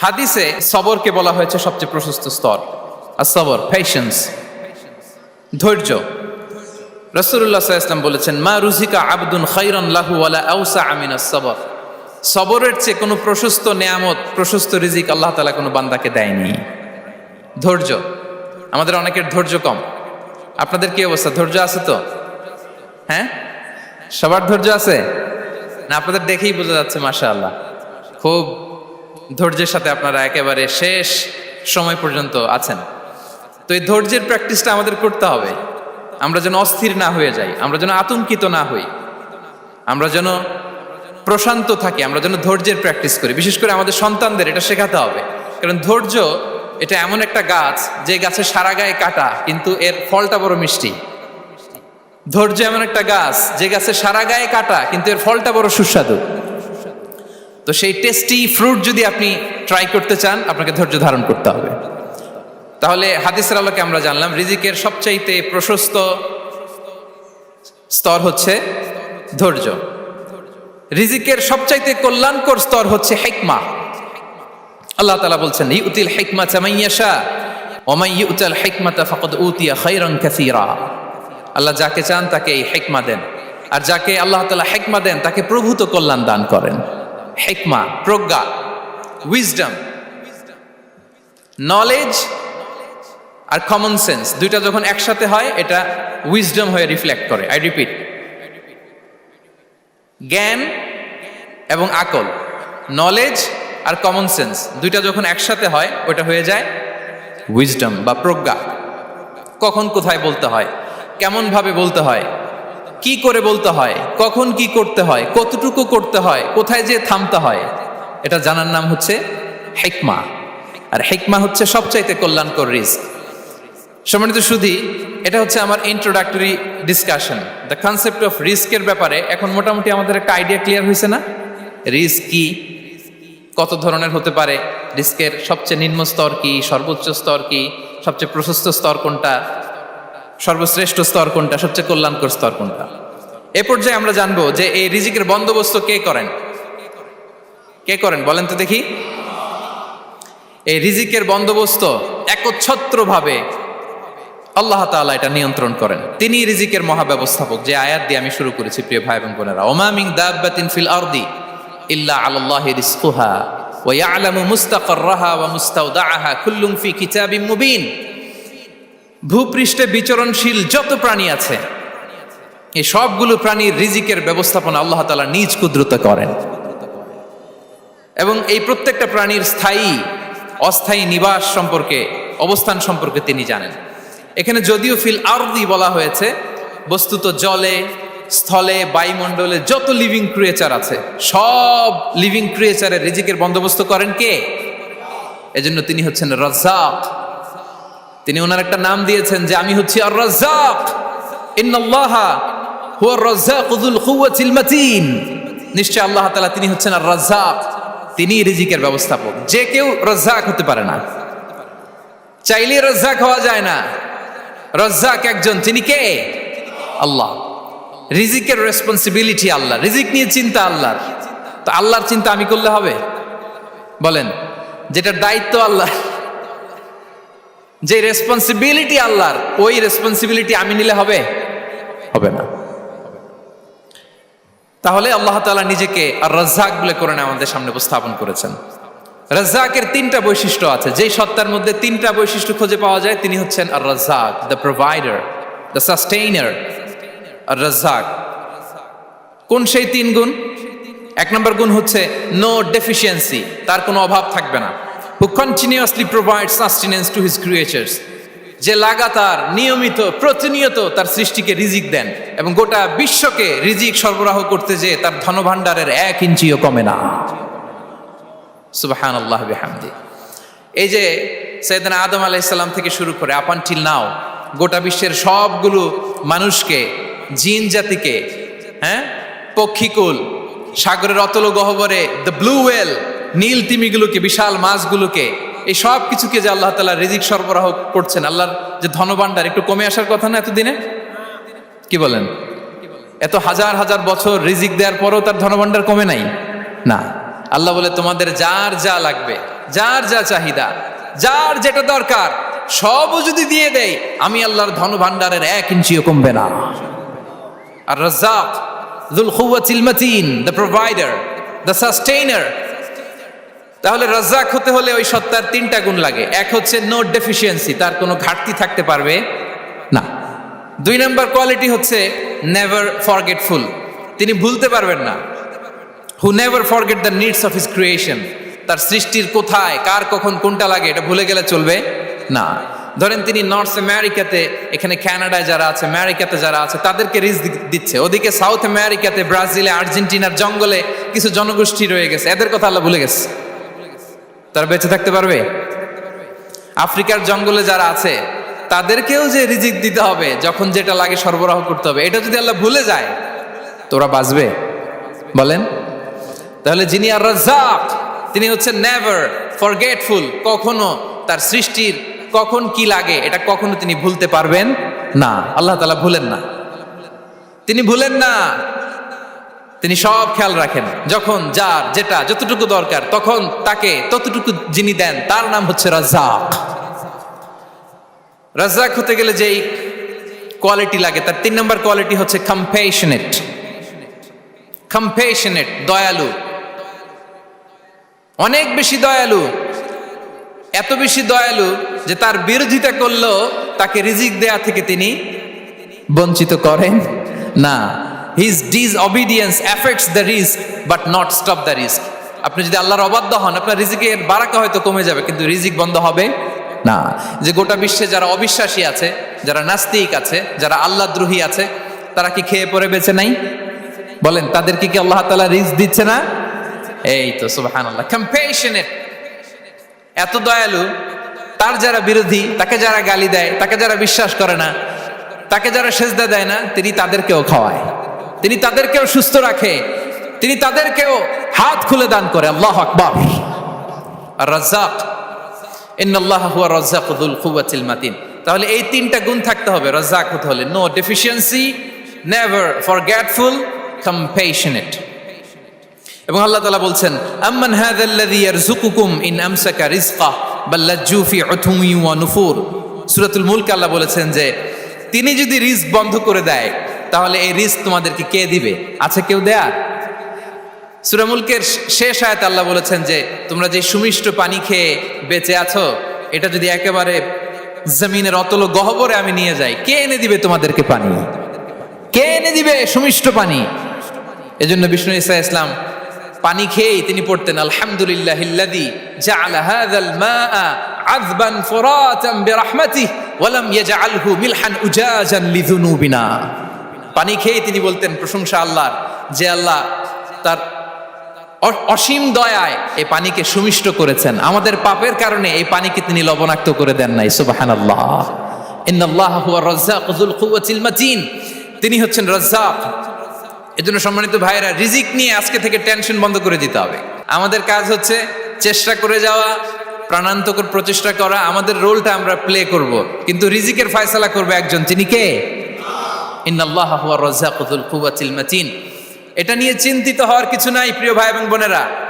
হাদিসে সবরকে বলা হয়েছে সবচেয়ে প্রশস্ত স্তর। আর সবর পেশেন্স ধৈর্য। রসুল্লাহ ইসলাম বলেছেন, মা রুজিকা আবদুন খৈরন লাহু ওয়ালা আউসা আমিনা সবর। সবরের চেয়ে কোনো প্রশস্ত নেয়ামত, প্রশস্ত রিজিক আল্লাহ তালা কোনো বান্দাকে দেয়নি। ধৈর্য। আমাদের অনেকের ধৈর্য কম। আপনাদের কি অবস্থা? ধৈর্য আছে তো? হ্যাঁ? সবার ধৈর্য আছে? না, আপনাদের দেখেই বোঝা যাচ্ছে মাশা আল্লাহ খুব ধৈর্যের সাথে আপনারা একেবারে শেষ সময় পর্যন্ত আছেন। তো এই ধৈর্যের প্র্যাকটিসটা আমাদের করতে হবে। আমরা যেন অস্থির না হয়ে যাই, আমরা যেন আতঙ্কিত না হই। আমরা যেন প্রশান্ত থাকি, আমরা যেন ধৈর্যের প্র্যাকটিস করি। বিশেষ করে আমাদের সন্তানদের এটা শেখাতে হবে। কারণ ধৈর্য, এটা এমন একটা গাছ, যে গাছে সারা গায়ে কাটা, কিন্তু এর ফলটা বড় মিষ্টি। ধৈর্য এমন একটা গাছ, যে গাছে সারা গায়ে কাটা, কিন্তু এর ফলটা বড় সুস্বাদু। তো সেই টেস্টি ফ্রুট যদি আপনি ট্রাই করতে চান, আপনাকে ধৈর্য ধারণ করতে হবে। তাহলে হাদিসের আলোকে আমরা জানলাম, রিজিকের সবচাইতে প্রশস্ত স্তর হচ্ছে ধৈর্য। রিজিকের সবচাইতে কল্যাণকর স্তর হচ্ছে হেকমা। আল্লাহ তালা বলছেন, ইউতিল হেকমা চামাইয়াশা ওমাই ইউতাল হেকমাতা ফকদ উতিয়া খৈরং কাসীরা। আল্লাহ যাকে চান তাকে এই হেকমা দেন। আর যাকে আল্লাহ তালা হেকমা দেন, তাকে প্রভূত কল্যাণ দান করেন। হেকমা প্রজ্ঞা উইজডম নলেজ আর কমন সেন্স দুইটা যখন একসাথে হয়, এটা উইজডম হয়ে রিফ্লেক্ট করে। আই রিপিট জ্ঞান এবং আকল নলেজ আর কমন সেন্স দুইটা যখন একসাথে হয়, ওটা হয়ে যায় উইজডম বা প্রজ্ঞা কখন কোথায় বলতে হয়? কেমনভাবে বলতে হয়? কি করে বলতে হয়? কখন কি করতে হয়? কতটুকু করতে হয়? কোথায় যে থামতে হয়? এটা জানার নাম হচ্ছে হেকমা। আর হেকমা হচ্ছে সবচাইতে কল্যাণকর রিস্ক। সম্মানিত সুধি, এটা হচ্ছে আমার introductory discussion the concept of রিস্কের ব্যাপারে এখন মোটামুটি আমাদের একটা আইডিয়া ক্লিয়ার হয়েছে না? রিস্ক কি? কত ধরনের হতে পারে? রিস্কের সবচেয়ে নিম্ন স্তর কি? সর্বোচ্চ স্তর কি? সবচেয়ে প্রশস্ত স্তর কোনটা? সর্বশ্রেষ্ঠ স্তর কোনটা? সবচেয়ে কল্যাণকর স্তর কোনটা? এ পর্যায়ে আমরা জানব যে এই রিজিকের বন্দোবস্ত কে করেন? কে করেন? বলেন তো দেখি। এই রিজিকের বন্দোবস্ত একচ্ছত্রভাবে আল্লাহ তাআলা এটা নিয়ন্ত্রণ করেন। তিনি রিজিকের মহাব্যবস্থাপক, যে আয়াত দিয়ে আমি শুরু করেছি, প্রিয় ভাই এবং বোনেরা। ওমামিং দাব্বাতিন ফিল আরদি ইল্লা আলাল্লাহি রিজকুহা, ওয়া ইয়ালামু মুস্তাকাররাহা ওয়া মুস্তাওদাআহা কুল্লুম ফি কিতাবিম মুবিন। ভূপৃষ্ঠে বিচরণশীল যত প্রাণী আছে, এই সবগুলো প্রাণীর রিজিকের ব্যবস্থাপনা আল্লাহ তাআলা নিজ কুদরত করেন। এবং এই প্রত্যেকটা প্রাণীর স্থায়ী, অস্থায়ী নিবাস সম্পর্কে, অবস্থান সম্পর্কে তিনি জানেন। এখানে যদিও ফিল আরদি বলা হয়েছে, বস্তুত জলে, স্থলে, বায়ুমণ্ডলে যত লিভিং ক্রিয়েচার আছে, সব লিভিং ক্রিয়েচারের রিজিকের বন্দোবস্ত করেন কে? এজন্য তিনি হচ্ছেন রাজ্জাক। তিনি ওনার একটা নাম দিয়েছেন যে আমি হচ্ছি আর রাজ্জাক ইন্নাল্লাহা হুয়া রাজ্জাক যুল কুওয়াতিল মাতিন। নিশ্চয় আল্লাহ তাআলা তিনি হচ্ছেন আর রাজ্জাক তিনি রিজিকের ব্যবস্থাপক। যে কেউ রাজ্জাক হতে পারে না। চাইলে রাজ্জাক হওয়া যায় না। রাজ্জাক একজন, তিনি কে? আল্লাহ। রিজিকের রেসপন্সিবিলিটি আল্লাহ। রিজিক নিয়ে চিন্তা আল্লাহর। তো আল্লাহর চিন্তা আমি করলে হবে? বলেন যেটার দায়িত্ব আল্লাহ যে রেসপন্সিবিলিটি আল্লাহর ওই রেসপন্সিবিলিটি আমি নিলে হবে? হবে না। তাহলে আল্লাহ তাআলা নিজেকে আর রাজ্জাক বলে করে আমাদের সামনে উপস্থাপন করেছেন। রাজ্জাকের তিনটা বৈশিষ্ট্য আছে। যেই সত্তার মধ্যে তিনটা বৈশিষ্ট্য খুঁজে পাওয়া যায় তিনি হচ্ছেন আর রাজ্জাক দ্য প্রোভাইডার দ্য সাস্টেইনার আর রাজ্জাক। কোন সেই তিন গুণ? এক নম্বর গুণ হচ্ছে নো ডেফিসিয়েন্সি তার কোনো অভাব থাকবে না। Who continuously provide sustenance to his creatures যে লাগাতার, নিয়মিত, প্রতিনিয়ত তার সৃষ্টিকে রিজিক দেন এবং গোটা বিশ্বকে রিজিক সরবরাহ করতে যে তার ধনভাণ্ডারের এক ইঞ্চিও কমে না। সুবাহান আল্লাহ বেহামদি। এই যে সৈয়দন আদম আলাইসাল্লাম থেকে শুরু করে আপান টিল নাও গোটা বিশ্বের সবগুলো মানুষকে, জিন জাতিকে হ্যাঁ পক্ষীকুল, সাগরের অতল গহবরে দ্য ব্লু ওয়েল নীল তিমিগুলোকে, বিশাল মাছগুলোকে, এই সব কিছুকে যে আল্লাহ তালা রিজিক সরবরাহ করছেন, আল্লাহর যে ধনভাণ্ডার, একটু কমে আসার কথা না এতদিনে? কি বলেন? এত হাজার হাজার বছর রিজিক দেওয়ার পরও তার ধনভাণ্ডার কমে নাই? না। আল্লাহ বলে, তোমাদের যার যা লাগবে, যার যা চাহিদা, যার যেটা দরকার, সবও যদি দিয়ে দেয় আমি আল্লাহর ধন ভান্ডারের এক ইঞ্চিও কমবে না। আর রাজ্জাক দুল খুওয়াতিল মাতিন দ্য প্রোভাইডার দ্য সাস্টেইনার তাহলে রাজ্জাক হতে হলে ওই সত্তার তিনটা গুণ লাগে। এক হচ্ছে নো ডেফিসিয়েন্সি তার কোনো ঘাটতি থাকতে পারবে না। দুই নম্বর কোয়ালিটি হচ্ছে নেভার ফরগেটফুল তিনি ভুলতে পারবেন না। Who never forget the needs of his creation তার সৃষ্টির কোথায়, কার কখন কোনটা লাগে, এটা ভুলে গেলে চলবে না। ধরেন তিনি নর্থ আমেরিকাতে এখানে কানাডায় যারা আছে আমেরিকাতে যারা আছে, তাদেরকে রিস্ক দিচ্ছে। ওদিকে সাউথ আমেরিকাতে ব্রাজিলে আর্জেন্টিনার জঙ্গলে কিছু জনগোষ্ঠী রয়ে গেছে। এদের কথা আল্লাহ ভুলে গেছে। তারা বেঁচে থাকতে পারবে? আফ্রিকার জঙ্গলে যারা আছে, তাদেরকেও যে রিজিক দিতে হবে, যখন যেটা লাগে সরবরাহ করতে হবে, এটা যদি আল্লাহ ভুলে যায়, তোরা বাঁচবে। বলেন। তাহলে যিনি আর রাজ্জাক, তিনি হচ্ছে নেভার ফরগেটফুল কখনো তার সৃষ্টির কখন কি লাগে, এটা কখনো তিনি ভুলতে পারবেন না। আল্লাহ তালা ভুলেন না। তিনি ভুলেন না। তিনি সব খেয়াল রাখেন, যখন, যার, যেটা, যতটুকু দরকার, তখন তাকে ততটুকু যিনি দেন, তার নাম হচ্ছে রাজ্জাক। রাজ্জাক হতে গেলে যেই কোয়ালিটি লাগে, তার তিন নম্বর কোয়ালিটি হচ্ছে কম্পেশনেট কম্পেশনেট দয়ালু। অনেক বেশি দয়ালু। এত বেশি দয়ালু যে তার বিরোধিতা করলেও তাকে রিজিক দেয়া থেকে তিনি বঞ্চিত করেন না। His disobedience the risk but not stop the risk আপনি যদি আল্লাহর অবাধ্য হন, আপনার রিজিকের বারাকা হয়তো কমে যাবে, কিন্তু রিজিক বন্ধ হবে না। যে গোটা বিশ্বে যারা অবিশ্বাসী আছে, যারা নাস্তিক আছে, যারা আল্লাহ দ্রোহী আছে, তারা কি খেয়ে পরে বেঁচে নাই? বলেন তাদেরকে কি আল্লাহ তালা রিস্ক দিচ্ছে না? এই তো সুবাহান আল্লাহ কম্পেশনেট এত দয়ালু, তার যারা বিরোধী, তাকে যারা গালি দেয়, তাকে যারা বিশ্বাস করে না, তাকে যারা সেজদা দেয় না, তিনি তাদেরকেও খাওয়ায়। তিনি তাদেরকেও সুস্থ রাখে। তিনি তাদেরকেও হাত খুলে দান করে। আল্লাহ আকবর। আর রাজ্জাক ইন্নাল্লাহ হুয়া রাজ্জাকুল কুওয়াতিল মাতিন। তাহলে এই তিনটা গুণ থাকতে হবে। রাজ্জাক হতে হলে no deficiency never forgetful compassionate এবং আল্লাহ তালা বলছেন, আম্মান হাদাল্লাযী ইয়ারযুকুকুম ইন আমসাকা রিজকা বাল লাজ্জু ফি উথুমি ওয়া নুফুর। সূরাতুল মুলক আল্লাহ বলেছেন যে, তিনি যদি রিস্ক বন্ধ করে দেয় তাহলে এই রিস্ক তোমাদেরকে কে দিবে? আছে কেউ দেয়া? সুরামুলকের শেষ আয়াত আল্লাহ বলেছেন যে, তোমরা যে সুমিষ্ট পানি খেয়ে বেঁচে আছো, এটা যদি একেবারে জমিনের অতল গহবরে আমি নিয়ে যাই, কে এনে দিবে তোমাদেরকে পানি? কে এনে দিবে সুমিষ্ট পানি? এজন্য বিষ্ণু ইসা ইসলাম পানি খেয়েই তিনি পড়তেন, আলহামদুলিল্লাহ ইল্লাযী জাআলা হাযাল মাআ আযবান ফুরাতান বিরহমাতিহি ওয়া লাম ইয়াজআলহু মিলহান উজাজান লিযুনুবিনা। পানি খেয়েই তিনি বলতেন, প্রশংসা আল্লাহর, যে আল্লাহ তার অসীম দয়ায় এই পানিকে সুমিষ্ট করেছেন। আমাদের পাপের কারণে এই পানিকে তিনি লবণাক্ত করে দেন নাই। কুওয়াতিল মাতিন। তিনি হচ্ছেন রাজ্জাক। এজন্য সম্মানিত ভাইয়েরা, রিজিক নিয়ে আজকে থেকে টেনশন বন্ধ করে দিতে হবে। আমাদের কাজ হচ্ছে চেষ্টা করে যাওয়া, প্রাণান্তকর প্রচেষ্টা করা। আমাদের রোলটা আমরা প্লে করব। কিন্তু রিজিকের ফয়সালা করবে একজন। তিনি কে? ইন্নাল্লাহ হুয়া রাজ্জাকুল কুওয়াতিল মাতিন। এটা নিয়ে চিন্তিত হওয়ার কিছু নাই, প্রিয় ভাই এবং বোনেরা।